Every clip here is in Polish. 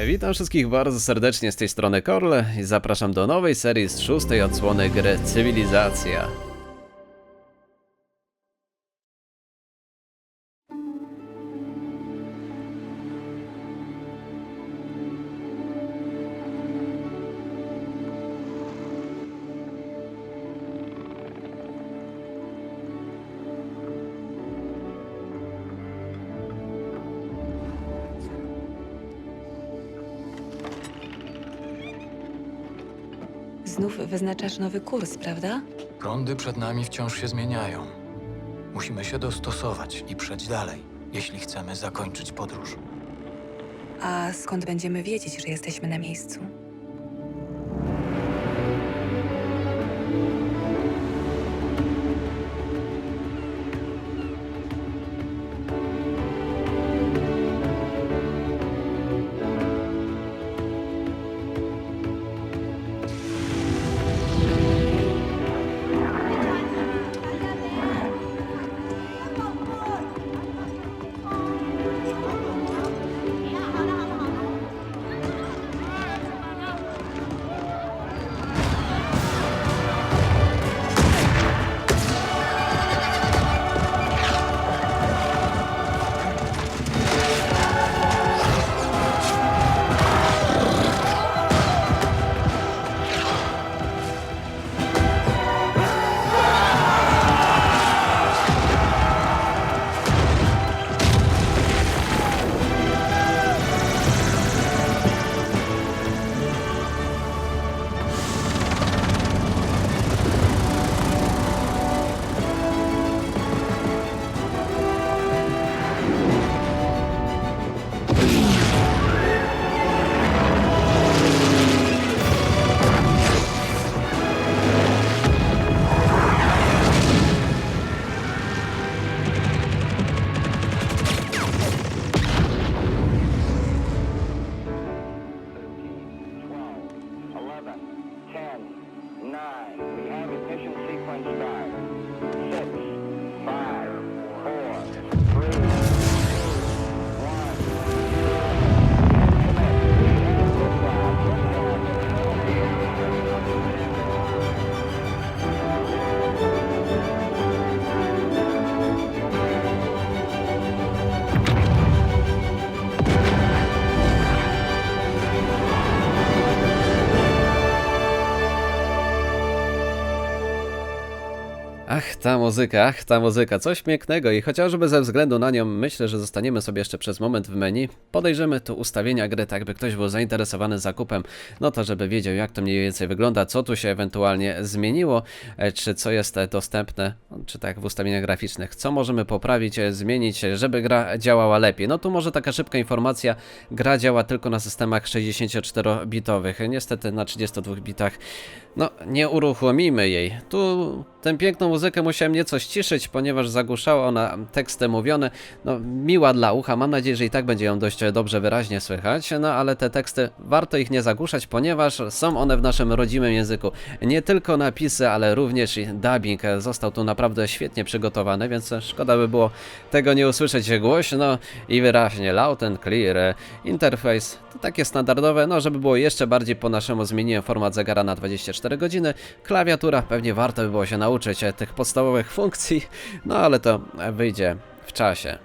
Witam wszystkich bardzo serdecznie z tej strony Korle i zapraszam do nowej serii z szóstej odsłony gry Cywilizacja. Wyznaczasz nowy kurs, prawda? Prądy przed nami wciąż się zmieniają. Musimy się dostosować i przejść dalej, jeśli chcemy zakończyć podróż. A skąd będziemy wiedzieć, że jesteśmy na miejscu? Ta muzyka, ach, ta muzyka, coś pięknego i chociażby ze względu na nią myślę, że zostaniemy sobie jeszcze przez moment w menu. Podejrzymy tu ustawienia gry, tak by ktoś był zainteresowany zakupem, no to żeby wiedział jak to mniej więcej wygląda, co tu się ewentualnie zmieniło, e, czy co jest e, dostępne, no, czy tak w ustawieniach graficznych, co możemy poprawić, e, zmienić, żeby gra działała lepiej. No tu może taka szybka informacja, gra działa tylko na systemach 64-bitowych, niestety na 32 bitach no, nie uruchomimy jej. Tu tę piękną muzykę musiałem nieco ściszyć, ponieważ zagłuszała ona teksty mówione. No, miła dla ucha, mam nadzieję, że i tak będzie ją dość dobrze wyraźnie słychać. No, ale te teksty warto ich nie zagłuszać, ponieważ są one w naszym rodzimym języku. Nie tylko napisy, ale również i dubbing został tu naprawdę świetnie przygotowany, więc szkoda by było tego nie usłyszeć głośno i wyraźnie. Loud and clear. Interface to takie standardowe, no żeby było jeszcze bardziej po naszemu zmieniłem format zegara na 24 godziny. Klawiatura, pewnie warto by było się nauczyć tych podstawowych funkcji, no ale to wyjdzie w czasie.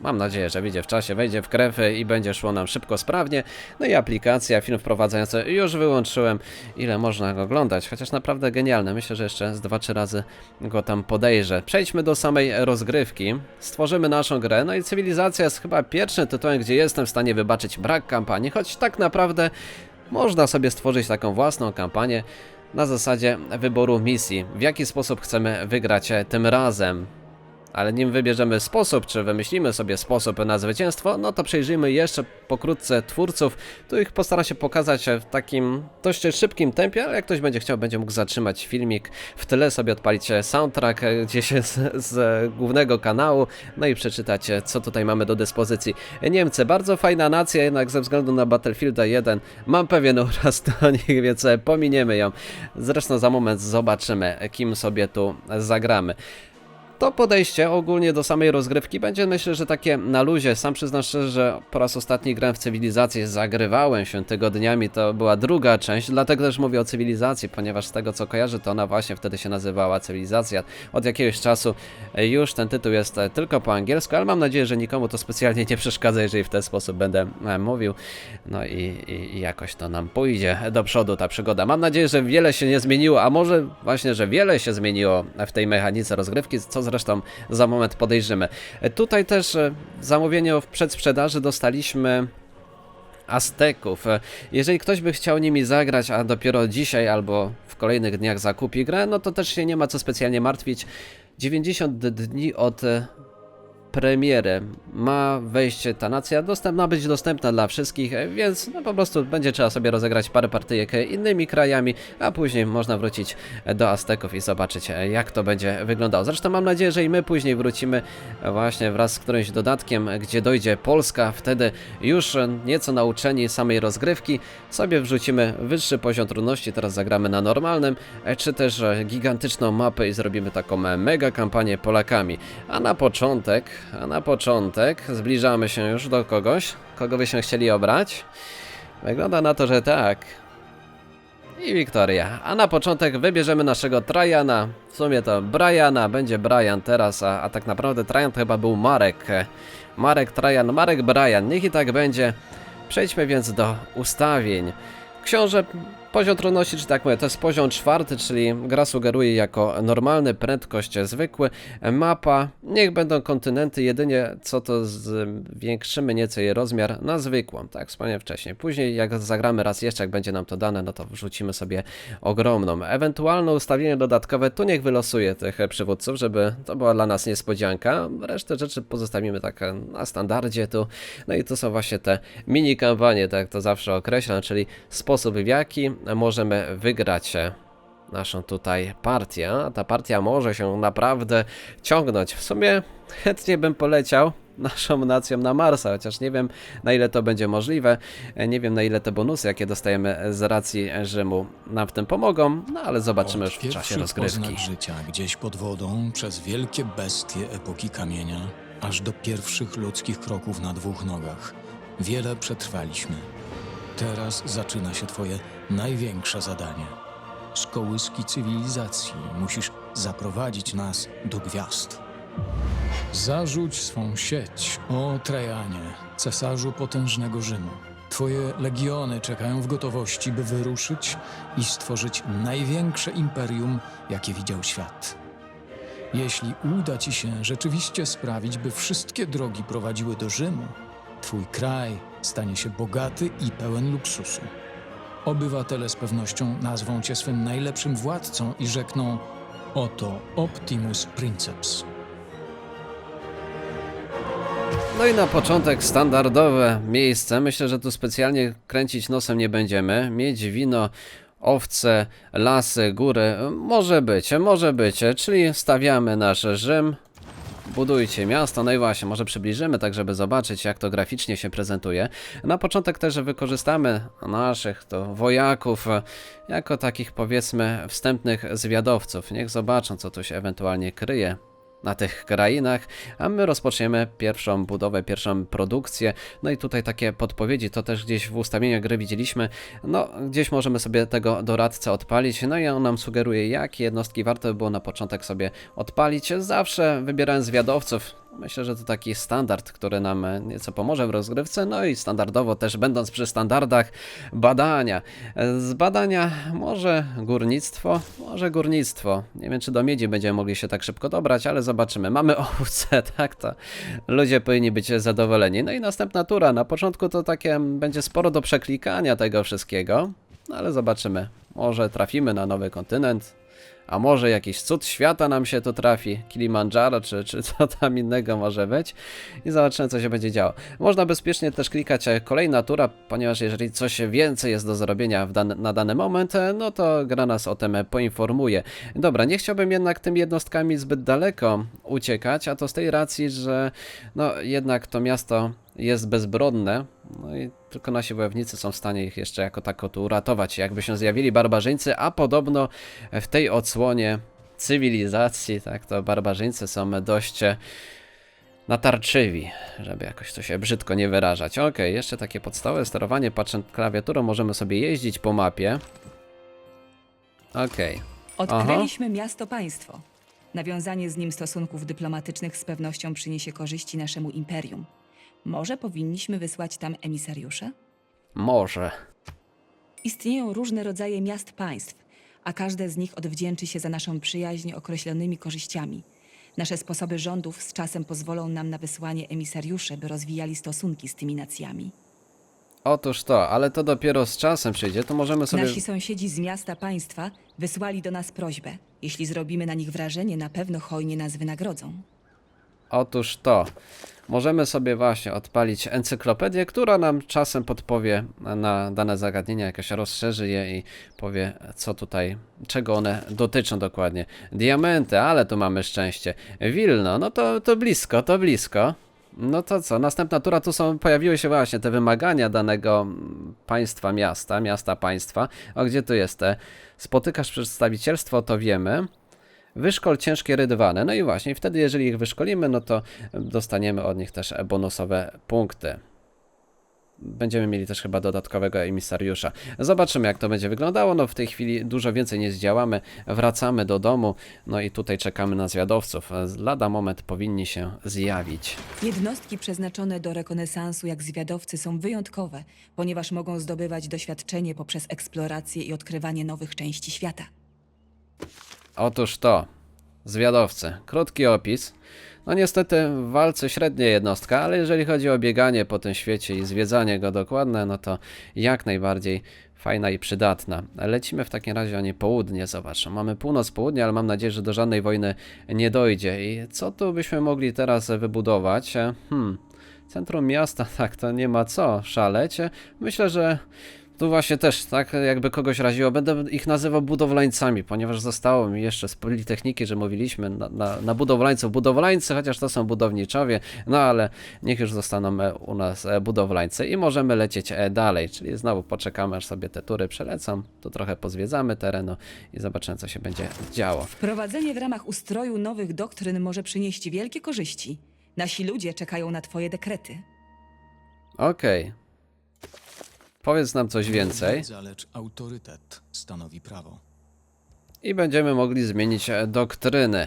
Mam nadzieję, że wyjdzie w czasie, wejdzie w krew i będzie szło nam szybko, sprawnie. No i aplikacja, film wprowadzający już wyłączyłem. Ile można go oglądać, chociaż naprawdę genialne. Myślę, że jeszcze z 2-3 razy go tam podejrzę. Przejdźmy do samej rozgrywki. Stworzymy naszą grę. No i cywilizacja jest chyba pierwszym tytułem, gdzie jestem w stanie wybaczyć brak kampanii, choć tak naprawdę można sobie stworzyć taką własną kampanię na zasadzie wyboru misji. W jaki sposób chcemy wygrać e, tym razem. Ale nim wybierzemy sposób, czy wymyślimy sobie sposób na zwycięstwo, no to przejrzyjmy jeszcze pokrótce twórców. Tu ich postaram się pokazać w takim dość szybkim tempie, ale jak ktoś będzie chciał, będzie mógł zatrzymać filmik, w tyle sobie odpalić soundtrack e, gdzieś z, z głównego kanału, no i przeczytać, e, co tutaj mamy do dyspozycji. Niemcy, bardzo fajna nacja, jednak ze względu na Battlefielda 1 mam pewien uraz do nich, więc pominiemy ją. Zresztą za moment zobaczymy, kim sobie tu zagramy. To podejście ogólnie do samej rozgrywki będzie myślę, że takie na luzie. Sam przyznam szczerze, że po raz ostatni grałem w cywilizację, zagrywałem się tygodniami, to była druga część, dlatego też mówię o cywilizacji, ponieważ z tego co kojarzę, to ona właśnie wtedy się nazywała cywilizacja. Od jakiegoś czasu e, już ten tytuł jest e, tylko po angielsku, ale mam nadzieję, że nikomu to specjalnie nie przeszkadza, jeżeli w ten sposób będę e, mówił. No i, i, jakoś to nam pójdzie do przodu ta przygoda. Mam nadzieję, że wiele się nie zmieniło, a może właśnie, że wiele się zmieniło w tej mechanice rozgrywki, co zresztą za moment podejrzymy. E, Tutaj też e, w zamówieniu w przedsprzedaży dostaliśmy Azteków. E, Jeżeli ktoś by chciał nimi zagrać, a dopiero dzisiaj albo w kolejnych dniach zakupi grę, no to też się nie ma co specjalnie martwić. 90 dni od premiery ma wejść ta nacja, dostęp, ma być dostępna dla wszystkich, więc no po prostu będzie trzeba sobie rozegrać parę partyjek innymi krajami, a później można wrócić do Azteków i zobaczyć jak to będzie wyglądało. Zresztą mam nadzieję, że i my później wrócimy właśnie wraz z którymś dodatkiem, gdzie dojdzie Polska, wtedy już nieco nauczeni samej rozgrywki sobie wrzucimy wyższy poziom trudności, teraz zagramy na normalnym, czy też gigantyczną mapę i zrobimy taką mega kampanię Polakami. A na początek, a na początek zbliżamy się już do kogoś, kogo byśmy chcieli obrać. Wygląda na to, że tak. I Wiktoria. A na początek wybierzemy naszego Trajana. W sumie to Briana, będzie Brian teraz, a, a tak naprawdę Trajan to chyba był Marek. Marek Trajan, Marek Brian. Niech i tak będzie. Przejdźmy więc do ustawień. Książę, poziom trudności, czy tak mówię, to jest poziom czwarty, czyli gra sugeruje jako normalny, prędkość zwykły. Mapa, niech będą kontynenty, jedynie co to zwiększymy nieco jej rozmiar na zwykłą, tak wspomniałem wcześniej. Później jak zagramy raz jeszcze, jak będzie nam to dane, no to wrzucimy sobie ogromną. Ewentualne ustawienie dodatkowe, tu niech wylosuje tych przywódców, żeby to była dla nas niespodzianka. Resztę rzeczy pozostawimy tak na standardzie tu. No i to są właśnie te mini kampanie, tak to zawsze określam, czyli sposób w jaki możemy wygrać naszą tutaj partię. Ta partia może się naprawdę ciągnąć. W sumie chętnie bym poleciał naszą nacją na Marsa, chociaż nie wiem na ile to będzie możliwe, nie wiem na ile te bonusy, jakie dostajemy z racji Rzymu nam w tym pomogą, no ale zobaczymy już w czasie rozgrywki. życia gdzieś pod wodą, przez wielkie bestie epoki kamienia, aż do pierwszych ludzkich kroków na dwóch nogach. Wiele przetrwaliśmy. Teraz zaczyna się twoje największe zadanie. Z kołyski cywilizacji musisz zaprowadzić nas do gwiazd. Zarzuć swą sieć, o Trajanie, cesarzu potężnego Rzymu. Twoje legiony czekają w gotowości, by wyruszyć i stworzyć największe imperium, jakie widział świat. Jeśli uda ci się rzeczywiście sprawić, by wszystkie drogi prowadziły do Rzymu, twój kraj stanie się bogaty i pełen luksusu. Obywatele z pewnością nazwą cię swym najlepszym władcą i rzekną: Oto Optimus Princeps. No i na początek standardowe miejsce. Myślę, że tu specjalnie kręcić nosem nie będziemy. Mieć wino, owce, lasy, góry. Może być, może być. Czyli stawiamy nasz Rzym. Budujcie miasto, no i właśnie, może przybliżymy tak, żeby zobaczyć jak to graficznie się prezentuje. Na początek też wykorzystamy naszych to wojaków jako takich powiedzmy wstępnych zwiadowców. Niech zobaczą co tu się ewentualnie kryje na tych krainach, a my rozpoczniemy pierwszą budowę, pierwszą produkcję. No i tutaj takie podpowiedzi, to też gdzieś w ustawieniach gry widzieliśmy. No, gdzieś możemy sobie tego doradcę odpalić, no i on nam sugeruje, jakie jednostki warto by było na początek sobie odpalić. Zawsze wybierając zwiadowców. Myślę, że to taki standard, który nam e, nieco pomoże w rozgrywce, no i standardowo też będąc przy standardach badania. E, Z badania może górnictwo, może górnictwo. Nie wiem, czy do miedzi będziemy mogli się tak szybko dobrać, ale zobaczymy. Mamy owce, tak to ludzie powinni być zadowoleni. No i następna tura. Na początku to takie będzie sporo do przeklikania tego wszystkiego, no ale zobaczymy. Może trafimy na nowy kontynent, a może jakiś cud świata nam się tu trafi, Kilimandżaro, czy, czy co tam innego może być i zobaczymy co się będzie działo. Można bezpiecznie też klikać e, kolejna tura, ponieważ jeżeli coś więcej jest do zrobienia dan na dany moment, e, no to gra nas o tym e, poinformuje. Dobra, nie chciałbym jednak tymi jednostkami zbyt daleko uciekać, a to z tej racji, że no jednak to miasto jest bezbronne, no i tylko nasi wojownicy są w stanie ich jeszcze jako tako tu uratować, jakby się zjawili barbarzyńcy, a podobno w tej odsłonie cywilizacji, tak, to barbarzyńcy są dość e, natarczywi, żeby jakoś to się brzydko nie wyrażać. Okej, jeszcze takie podstawowe sterowanie, patrząc klawiaturą, możemy sobie jeździć po mapie. Okej, Odkryliśmy miasto-państwo. Nawiązanie z nim stosunków dyplomatycznych z pewnością przyniesie korzyści naszemu imperium. Może powinniśmy wysłać tam emisariusze? może. Istnieją różne rodzaje miast-państw, a każde z nich odwdzięczy się za naszą przyjaźń określonymi korzyściami. Nasze sposoby rządów z czasem pozwolą nam na wysłanie emisariuszy, by rozwijali stosunki z tymi nacjami. Otóż to, ale to dopiero z czasem przyjdzie, to możemy sobie... Nasi sąsiedzi z miasta państwa wysłali do nas prośbę. Jeśli zrobimy na nich wrażenie, na pewno hojnie nas wynagrodzą. Otóż to. Możemy sobie właśnie odpalić encyklopedię, która nam czasem podpowie na dane zagadnienia, jakoś rozszerzy je i powie, co tutaj, czego one dotyczą dokładnie. Diamenty, ale tu mamy szczęście. Wilno, no to, to blisko, to blisko. No to co, następna tura, tu są, pojawiły się właśnie te wymagania danego państwa, miasta, miasta, państwa. O, gdzie tu jest? Spotykasz przedstawicielstwo, to wiemy. Wyszkol ciężkie rydwane. No i właśnie, wtedy jeżeli ich wyszkolimy, no to dostaniemy od nich też bonusowe punkty. Będziemy mieli też chyba dodatkowego emisariusza. Zobaczymy, jak to będzie wyglądało. No w tej chwili dużo więcej nie zdziałamy. Wracamy do domu. No i tutaj czekamy na zwiadowców. Lada moment powinni się zjawić. Jednostki przeznaczone do rekonesansu jak zwiadowcy są wyjątkowe, ponieważ mogą zdobywać doświadczenie poprzez eksplorację i odkrywanie nowych części świata. Otóż to, zwiadowcy. Krótki opis. No niestety w walce średnia jednostka, ale jeżeli chodzi o bieganie po tym świecie i zwiedzanie go dokładne, no to jak najbardziej fajna i przydatna. Lecimy w takim razie oni południe, zobacz. Mamy północ, południe, ale mam nadzieję, że do żadnej wojny nie dojdzie. I co tu byśmy mogli teraz wybudować? Hmm, centrum miasta, tak, to nie ma co szaleć. Myślę, że tu właśnie też, tak jakby kogoś raziło, będę ich nazywał budowlańcami, ponieważ zostało mi jeszcze z Politechniki, że mówiliśmy na, na, na budowlańców budowlańcy, chociaż to są budowniczowie, no ale niech już zostaną e, u nas e, budowlańcy i możemy lecieć e, dalej, czyli znowu poczekamy aż sobie te tury przelecą, tu trochę pozwiedzamy terenu i zobaczymy co się będzie działo. Wprowadzenie w ramach ustroju nowych doktryn może przynieść wielkie korzyści. Nasi ludzie czekają na twoje dekrety. Okej. Powiedz nam coś więcej. Wiedza, lecz autorytet stanowi prawo. i będziemy mogli zmienić e, doktryny.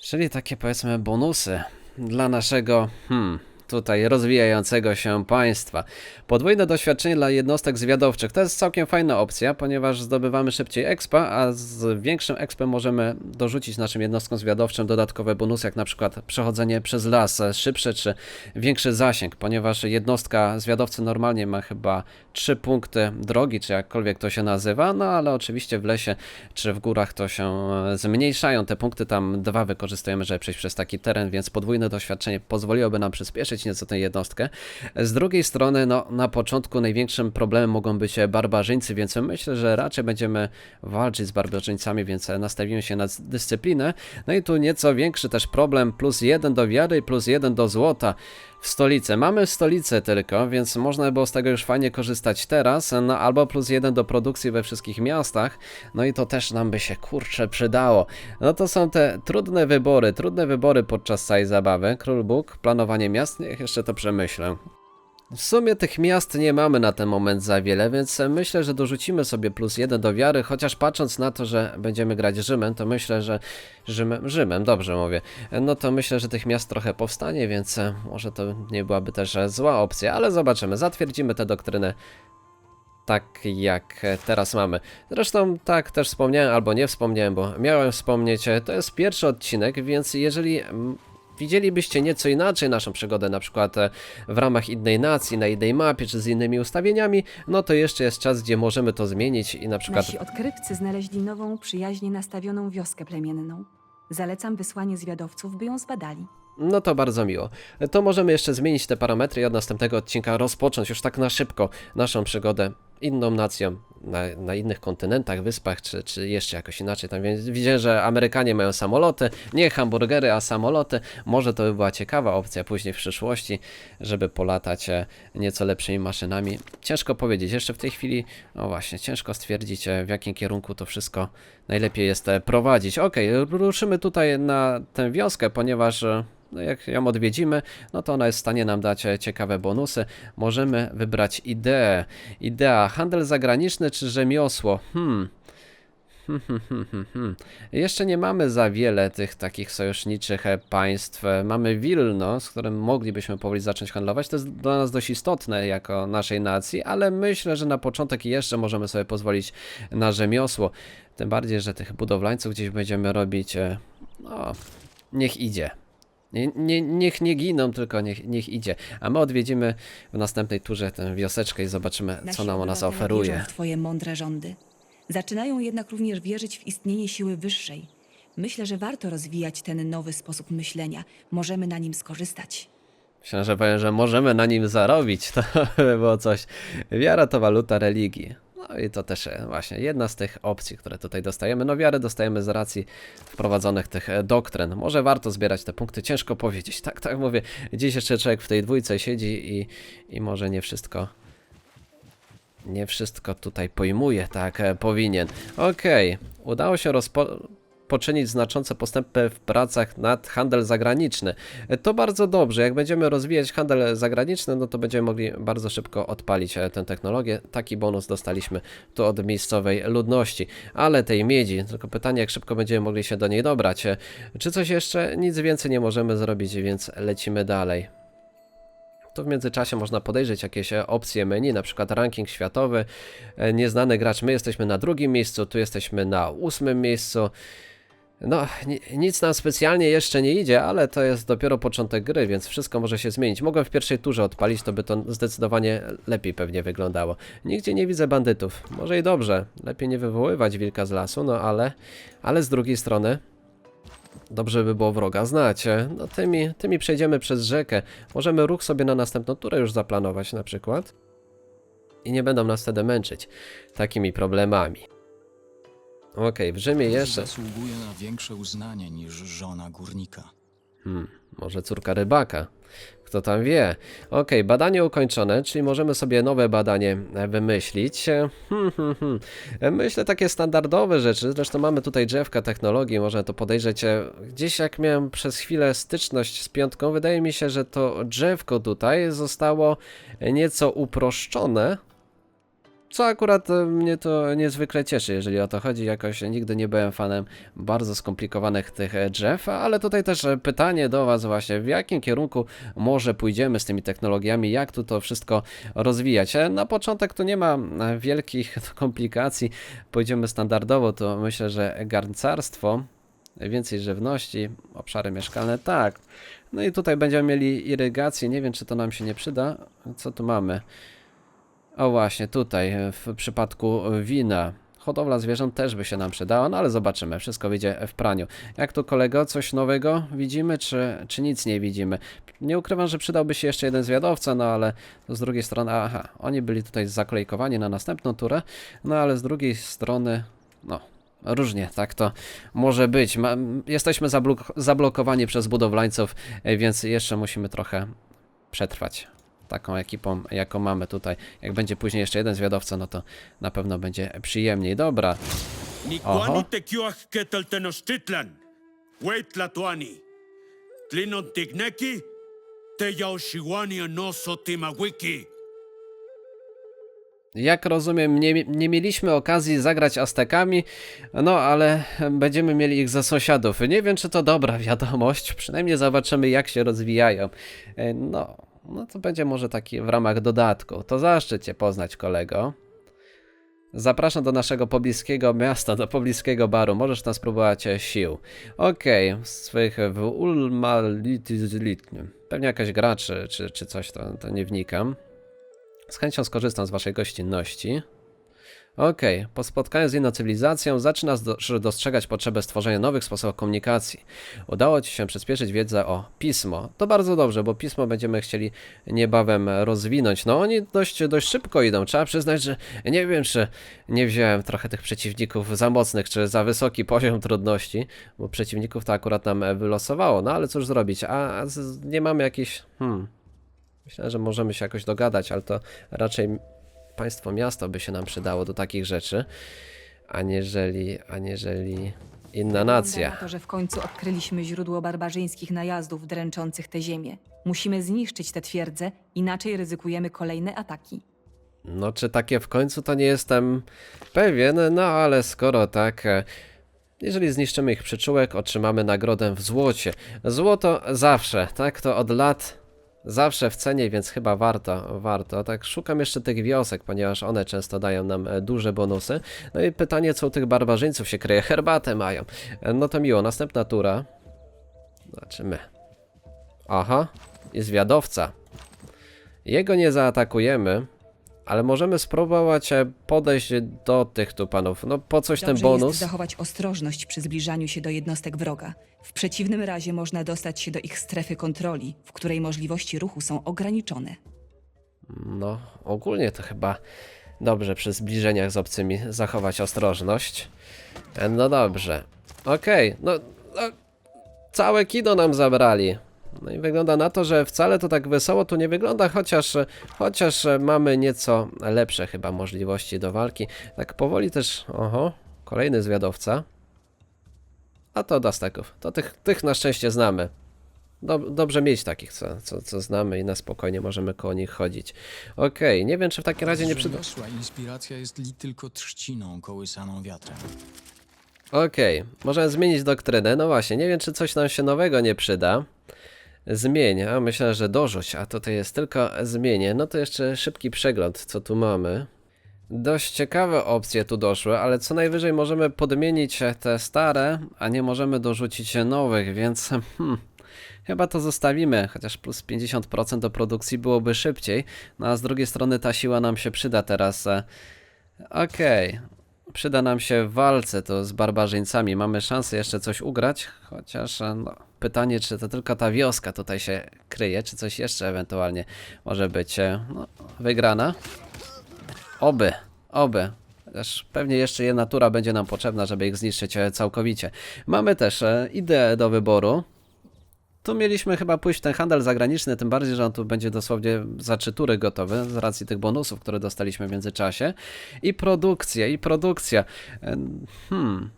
Czyli takie powiedzmy bonusy dla naszego hmm, tutaj rozwijającego się państwa. Podwójne doświadczenie dla jednostek zwiadowczych to jest całkiem fajna opcja, ponieważ zdobywamy szybciej expa, a z większym expem możemy dorzucić naszym jednostkom zwiadowczym dodatkowe bonusy, jak na przykład przechodzenie przez las, e, szybsze czy większy zasięg, ponieważ jednostka zwiadowcy normalnie ma chyba 3 punkty drogi, czy jakkolwiek to się nazywa, no ale oczywiście w lesie czy w górach to się e, zmniejszają te punkty, tam dwa wykorzystujemy, żeby przejść przez taki teren, więc podwójne doświadczenie pozwoliłoby nam przyspieszyć nieco tę jednostkę. Z drugiej strony, no na początku największym problemem mogą być e, barbarzyńcy, więc myślę, że raczej będziemy walczyć z barbarzyńcami, więc e, nastawimy się na dyscyplinę. No i tu nieco większy też problem, plus jeden do wiary, plus jeden do złota w stolicę. Mamy stolicę tylko, więc można było z tego już fajnie korzystać teraz, no albo plus jeden do produkcji we wszystkich miastach, no i to też nam by się kurczę przydało. No to są te trudne wybory, trudne wybory podczas całej zabawy. Król Bóg, planowanie miast, niech jeszcze to przemyślę. W sumie tych miast nie mamy na ten moment za wiele, więc myślę, że dorzucimy sobie plus jeden do wiary, chociaż patrząc na to, że będziemy grać Rzymem, to myślę, że Rzymem, Rzymem, dobrze mówię, no to myślę, że tych miast trochę powstanie, więc e, może to nie byłaby też zła opcja, ale zobaczymy, zatwierdzimy tę doktrynę tak jak teraz mamy. Zresztą tak też wspomniałem, albo nie wspomniałem, bo miałem wspomnieć, e, to jest pierwszy odcinek, więc jeżeli widzielibyście nieco inaczej naszą przygodę, na przykład e, w ramach innej nacji, na innej mapie, czy z innymi ustawieniami, no to jeszcze jest czas, gdzie możemy to zmienić i na przykład Nasi odkrywcy znaleźli nową, przyjaźnie nastawioną wioskę plemienną. Zalecam wysłanie zwiadowców, by ją zbadali. No to bardzo miło. To możemy jeszcze zmienić te parametry i od następnego odcinka rozpocząć już tak na szybko naszą przygodę inną nacją, na, na innych kontynentach, wyspach, czy, czy jeszcze jakoś inaczej. Tam więc widzę, że Amerykanie mają samoloty, nie hamburgery, a samoloty. Może to by była ciekawa opcja później w przyszłości, żeby polatać e, nieco lepszymi maszynami. Ciężko powiedzieć, jeszcze w tej chwili, no właśnie, ciężko stwierdzić, e, w jakim kierunku to wszystko najlepiej jest e, prowadzić. Okej, ruszymy tutaj na tę wioskę, ponieważ no jak ją odwiedzimy, no to ona jest w stanie nam dać ciekawe bonusy. Możemy wybrać ideę. Idea, handel zagraniczny czy rzemiosło? Hmm. Hmm, hmm. Jeszcze nie mamy za wiele tych takich sojuszniczych e, państw. Mamy Wilno, z którym moglibyśmy powoli zacząć handlować. To jest dla nas dość istotne jako naszej nacji, ale myślę, że na początek jeszcze możemy sobie pozwolić na rzemiosło. Tym bardziej, że tych budowlańców gdzieś będziemy robić. e, No, niech idzie. Nie, nie, niech nie giną, tylko niech, niech idzie. A my odwiedzimy w następnej turze tę wioseczkę i zobaczymy, co Nasi nam ona obywatele zaoferuje. Wierzą w twoje mądre rządy. Zaczynają jednak również wierzyć w istnienie siły wyższej. Myślę, że warto rozwijać ten nowy sposób myślenia. Możemy na nim skorzystać. Myślę, że powiem, że możemy na nim zarobić. To by było coś. Wiara to waluta religii. I to też e, właśnie jedna z tych opcji, które tutaj dostajemy. No wiarę dostajemy z racji wprowadzonych tych e, doktryn. Może warto zbierać te punkty, ciężko powiedzieć. Tak, tak mówię. Dziś jeszcze człowiek w tej dwójce siedzi i, i może nie wszystko nie wszystko tutaj pojmuje, tak e, powinien. Okej, udało się rozpo poczynić znaczące postępy w pracach nad handel zagraniczny. To bardzo dobrze. Jak będziemy rozwijać handel zagraniczny, no to będziemy mogli bardzo szybko odpalić e, tę technologię. Taki bonus dostaliśmy tu od miejscowej ludności. Ale tej miedzi, tylko pytanie, jak szybko będziemy mogli się do niej dobrać. E, Czy coś jeszcze? Nic więcej nie możemy zrobić, więc lecimy dalej. To w międzyczasie można podejrzeć jakieś e, opcje menu, na przykład ranking światowy, nieznany gracz, my jesteśmy na drugim miejscu, tu jesteśmy na ósmym miejscu. No, ni- nic nam specjalnie jeszcze nie idzie, ale to jest dopiero początek gry, więc wszystko może się zmienić. Mogłem w pierwszej turze odpalić, to by to zdecydowanie lepiej pewnie wyglądało. Nigdzie nie widzę bandytów. Może i dobrze, lepiej nie wywoływać wilka z lasu, no ale, ale z drugiej strony Dobrze by było wroga znać. No tymi, tymi przejdziemy przez rzekę. Możemy ruch sobie na następną turę już zaplanować na przykład. I nie będą nas wtedy męczyć takimi problemami. Okej, w Rzymie jeszcze... Zasługuje na większe uznanie niż żona górnika. Hmm, może córka rybaka. Kto tam wie? Okej, badanie ukończone, czyli możemy sobie nowe badanie e, wymyślić. E, Hmm, hmm, hmm. E, Myślę takie standardowe rzeczy. Zresztą mamy tutaj drzewka technologii, można to podejrzeć. Gdzieś jak miałem przez chwilę styczność z piątką, wydaje mi się, że to drzewko tutaj zostało nieco uproszczone. Co akurat e, mnie to niezwykle cieszy, jeżeli o to chodzi. Jakoś nigdy nie byłem fanem bardzo skomplikowanych tych e, drzew, ale tutaj też e, pytanie do Was właśnie, w jakim kierunku może pójdziemy z tymi technologiami, jak tu to wszystko rozwijać. Na początek tu nie ma wielkich komplikacji, pójdziemy standardowo, to myślę, że garncarstwo, więcej żywności, obszary mieszkalne, tak. No i tutaj będziemy mieli irygację, nie wiem czy to nam się nie przyda. Co tu mamy? O właśnie, tutaj e, w przypadku e, wina. Hodowla zwierząt też by się nam przydała, no ale zobaczymy, wszystko wyjdzie w praniu. Jak tu kolego, coś nowego widzimy, czy, czy nic nie widzimy? Nie ukrywam, że przydałby się jeszcze jeden zwiadowca, no ale z drugiej strony, aha, oni byli tutaj zakolejkowani na następną turę, no ale z drugiej strony, no, różnie, tak to może być. Ma, jesteśmy zablok zablokowani przez budowlańców, e, więc jeszcze musimy trochę przetrwać taką ekipą, jaką mamy tutaj. Jak będzie później jeszcze jeden zwiadowca, no to na pewno będzie przyjemniej. Dobra, Oho. Jak rozumiem, nie, nie mieliśmy okazji zagrać Aztekami, no ale będziemy mieli ich za sąsiadów. Nie wiem, czy to dobra wiadomość, przynajmniej zobaczymy, jak się rozwijają. E, No, no to będzie może taki w ramach dodatku. To zaszczyt Cię poznać, kolego. Zapraszam do naszego pobliskiego miasta, do pobliskiego baru. Możesz tam spróbować sił. Okej, swych w Ulmalitizlit. Pewnie jakaś gra czy, czy, czy coś, to, to nie wnikam. Z chęcią skorzystam z waszej gościnności. Okej, po spotkaniu z inną cywilizacją zaczynasz do, dostrzegać potrzebę stworzenia nowych sposobów komunikacji. Udało Ci się przyspieszyć wiedzę o pismo. To bardzo dobrze, bo pismo będziemy chcieli niebawem rozwinąć. No oni dość, dość szybko idą. Trzeba przyznać, że nie wiem, czy nie wziąłem trochę tych przeciwników za mocnych, czy za wysoki poziom trudności, bo przeciwników to akurat nam wylosowało. No ale cóż zrobić, a, a nie mamy jakichś... Hmm, myślę, że możemy się jakoś dogadać, ale to raczej państwo miasto by się nam przydało do takich rzeczy, aniżeli, aniżeli inna Wygląda nacja. na to, że w końcu odkryliśmy źródło barbarzyńskich najazdów dręczących tę ziemię. Musimy zniszczyć tę twierdzę, inaczej ryzykujemy kolejne ataki. No, czy takie w końcu to nie jestem pewien, no ale skoro tak. e, Jeżeli zniszczymy ich przyczółek, otrzymamy nagrodę w złocie. Złoto zawsze, tak? To od lat zawsze w cenie, więc chyba warto, warto. Tak, szukam jeszcze tych wiosek, ponieważ one często dają nam e, duże bonusy. No i pytanie, co u tych barbarzyńców się kryje? Herbatę mają. E, No to miło, następna tura. Zobaczymy. Aha, jest zwiadowca. Jego nie zaatakujemy, ale możemy spróbować e, podejść do tych tu panów. No po coś ten Dobrze bonus? jest zachować ostrożność przy zbliżaniu się do jednostek wroga. W przeciwnym razie można dostać się do ich strefy kontroli, w której możliwości ruchu są ograniczone. No, ogólnie to chyba dobrze przy zbliżeniach z obcymi zachować ostrożność. E, No dobrze. Okej, no, no. Całe kino nam zabrali. No i wygląda na to, że wcale to tak wesoło tu nie wygląda, chociaż, chociaż mamy nieco lepsze chyba możliwości do walki. Tak powoli też, oho, kolejny zwiadowca. A to Dasteków. To tych, tych na szczęście znamy. Dob- dobrze mieć takich, co, co, co znamy i na spokojnie możemy koło nich chodzić. Okej, nie wiem, czy w takim razie nie przyda... Inspiracja jest li tylko trzciną kołysaną wiatrem. Okej, możemy zmienić doktrynę. No właśnie, nie wiem, czy coś nam się nowego nie przyda. Zmień, a myślę, że dorzuć, a tutaj jest tylko zmienię. No to jeszcze szybki przegląd, co tu mamy. Dość ciekawe opcje tu doszły, ale co najwyżej możemy podmienić te stare, a nie możemy dorzucić nowych, więc hmm, chyba to zostawimy, chociaż plus 50% do produkcji byłoby szybciej. No a z drugiej strony ta siła nam się przyda teraz. e, Okej, Przyda nam się w walce to z barbarzyńcami. Mamy szansę jeszcze coś ugrać, chociaż e, no, pytanie, czy to tylko ta wioska tutaj się kryje, czy coś jeszcze ewentualnie może być e, no, wygrana. Oby, oby. Chociaż pewnie jeszcze jedna tura będzie nam potrzebna, żeby ich zniszczyć e, całkowicie. Mamy też e, ideę do wyboru. Tu mieliśmy chyba pójść w ten handel zagraniczny, tym bardziej, że on tu będzie dosłownie za trzy tury gotowy, z racji tych bonusów, które dostaliśmy w międzyczasie. I produkcja, i produkcja. Hmm.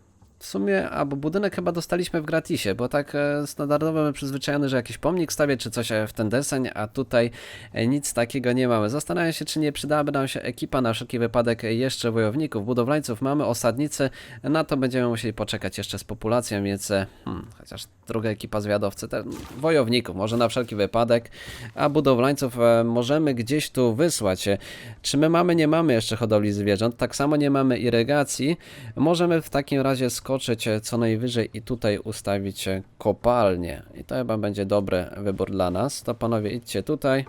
W sumie, albo budynek chyba dostaliśmy w gratisie, bo tak e, standardowo my przyzwyczajony, że jakiś pomnik stawię, czy coś e, w ten deseń, a tutaj e, nic takiego nie mamy. Zastanawiam się, czy nie przydałaby nam się ekipa na wszelki wypadek jeszcze wojowników, budowlańców mamy, osadnicy, na to będziemy musieli poczekać jeszcze z populacją, więc hmm, chociaż druga ekipa zwiadowcy, te, wojowników, może na wszelki wypadek, a budowlańców możemy gdzieś tu wysłać. Czy my mamy, nie mamy jeszcze hodowli zwierząt, tak samo nie mamy irygacji, możemy w takim razie skoczyć e, co najwyżej i tutaj ustawić kopalnię. I to chyba będzie dobry wybór dla nas. To panowie idźcie tutaj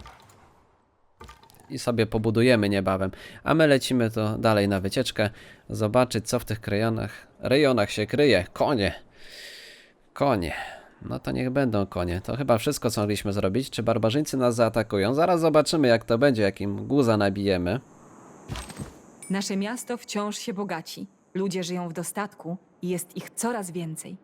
i sobie pobudujemy niebawem. A my lecimy to dalej na wycieczkę, zobaczyć co w tych rejonach, rejonach się kryje. Konie! Konie. No to niech będą konie. To chyba wszystko, co mogliśmy zrobić. Czy barbarzyńcy nas zaatakują? Zaraz zobaczymy, jak to będzie, jakim guza nabijemy. Nasze miasto wciąż się bogaci. Ludzie żyją w dostatku i jest ich coraz więcej.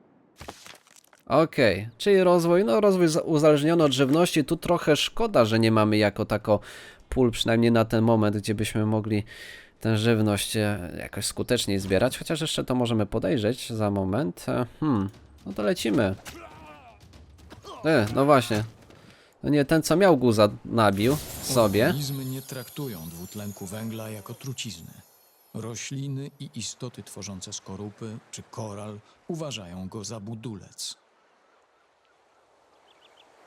Okej, czyli rozwój, no rozwój za- uzależniony od żywności. Tu trochę szkoda, że nie mamy jako tako pól, przynajmniej na ten moment, gdzie byśmy mogli tę żywność e, jakoś skuteczniej zbierać. Chociaż jeszcze to możemy podejrzeć za moment. E, Hmm, no to lecimy. E, no właśnie. No nie, ten co miał guza nabił sobie. Organizmy nie traktują dwutlenku węgla jako trucizny. Rośliny i istoty tworzące skorupy czy koral uważają go za budulec.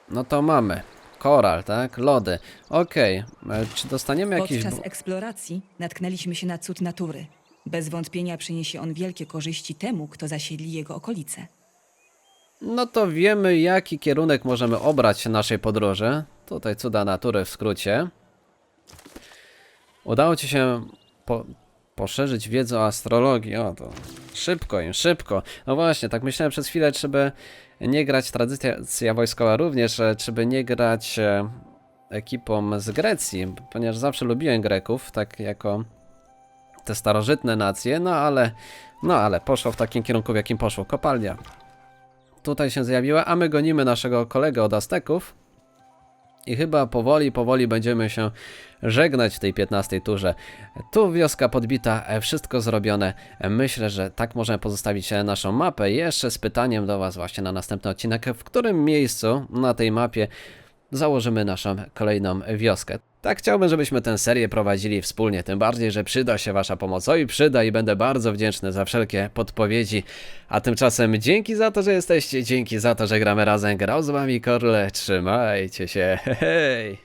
No to mamy. Koral, tak? Lody. Okej, e, czy dostaniemy jakiś... Podczas bu- eksploracji natknęliśmy się na cud natury. Bez wątpienia przyniesie on wielkie korzyści temu, kto zasiedli jego okolice. No to wiemy, jaki kierunek możemy obrać naszej podróży. Tutaj cuda natury w skrócie. Udało ci się po Poszerzyć wiedzę o astrologii. O, to szybko im, szybko. No właśnie, tak myślałem przez chwilę, czy by nie grać tradycja wojskowa również, e, czy by nie grać e, ekipą z Grecji, ponieważ zawsze lubiłem Greków, tak jako te starożytne nacje, no ale, no ale poszło w takim kierunku, w jakim poszło. Kopalnia tutaj się zjawiła, a my gonimy naszego kolegę od Azteków. I chyba powoli, powoli będziemy się żegnać w tej 15 turze. Tu wioska podbita, e, wszystko zrobione. E, Myślę, że tak możemy pozostawić e, naszą mapę. Jeszcze z pytaniem do Was właśnie na następny odcinek, w którym miejscu na tej mapie założymy naszą kolejną wioskę. Tak chciałbym, żebyśmy tę serię prowadzili wspólnie, tym bardziej, że przyda się Wasza pomoc. Oj, przyda i będę bardzo wdzięczny za wszelkie podpowiedzi. A tymczasem dzięki za to, że jesteście, dzięki za to, że gramy razem. Grał z Wami Korle, trzymajcie się, hej!